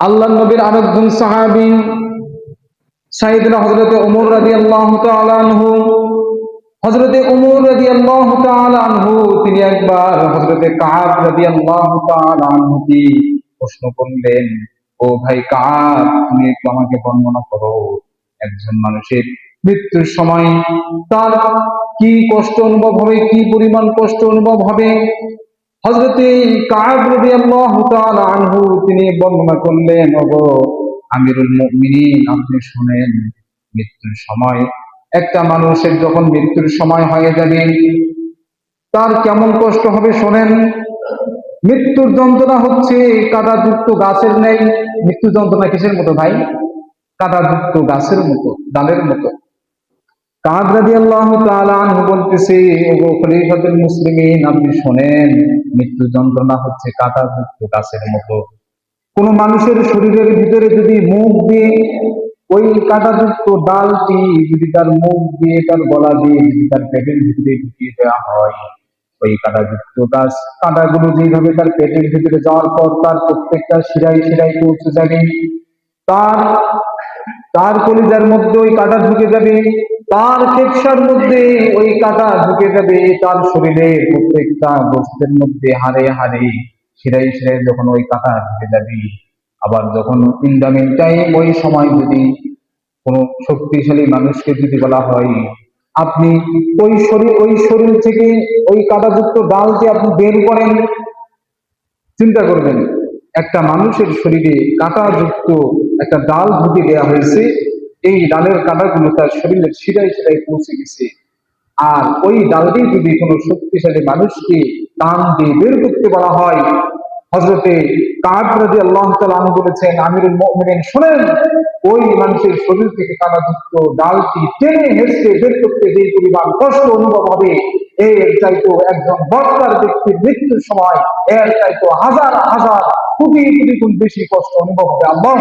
আল্লাহ নবীর আরেকজন সাহাবি উমর রাজি আল্লাহ উমর রাজি আল্লাহ তিনি একবার রাজি আল্লাহ প্রশ্ন করলেন, ও ভাই কাব, তুমি একটু আমাকে বর্ণনা করো। একজন মানুষের মৃত্যুর সময় তার কি কষ্ট অনুভব হবে, কি পরিমাণ কষ্ট অনুভব হবে? হজরতে আনহু তিনি বর্ণনা করলেন, ওগো আমিরুল মুমিনিন, আপনি শুনেন মৃত্যুর সময়। একটা মানুষের যখন মৃত্যুর সময় হয়ে যাবে, তার কেমন কষ্ট হবে শোনেন। মৃত্যুর যন্ত্রণা হচ্ছে কাদাযুক্ত গাছের নেই। মৃত্যু যন্ত্রণা কিসের মতো ভাই? কাদাযুক্ত গাছের মতো, ডালের মতো। কাদ তাআলা বলতেছে আপনি শোনেন, মৃত্যু যন্ত্রণা হচ্ছে কাঁটাযুক্ত গাছের মতো। কোন মানুষের শরীরের ভিতরে যদি মুখ দিয়ে ওই কাঁটাযুক্ত ডালটি যদি তার মুখ দিয়ে, তার গলা দিয়ে যদি তার পেটের ভিতরে ঢুকিয়ে দেওয়া হয়, ওই কাঁটাযুক্ত গাছ, কাঁটাগুলো যেভাবে তার পেটের ভিতরে যাওয়ার পর তার প্রত্যেকটা শিরায় শিরায় পৌঁছে যাবে, তার তার কলিজার মধ্যে ওই কাঁটা ঢুকে যাবে তার ফেকসার মধ্যে ওই কাঁটা ঢুকে যাবে, তার শরীরে প্রত্যেকটা বস্তুর মধ্যে হারে হারে শিরাই শিরাই যখন ওই কাঁটা ঢুকে যাবে, আবার যখন ইন্ডামিন টাইম ওই সময় যদি কোনো শক্তিশালী মানুষকে যদি বলা হয়, আপনি ওই শরীর ওই শরীর থেকে ওই কাঁটাযুক্ত ডালকে আপনি বের করেন, চিন্তা করবেন, একটা মানুষের শরীরে কাঁটাযুক্ত একটা ডাল ঢুকে দেওয়া হয়েছে এই ডালের কাঁটাগুলো তার শরীরের শিরায় শিরায় পৌঁছে গেছে আর ওই ডালটি যদি কোনো শক্তিশালী মানুষকে টান দিয়ে বের করতে বলা হয় হজরতে আল্লাহ তালাম বলেছেন, আমিরুল শোনেন, ওই মানুষের শরীর থেকে ডালটি টেনে হেসে বের করতে যে পরিমাণ কষ্ট অনুভব হবে, এর চাইতো একজন বক্তার ব্যক্তির মৃত্যুর সময়, এর চাইতো হাজার হাজার কোটি কোটি গুণ বেশি কষ্ট অনুভব হবে আল্লাহ।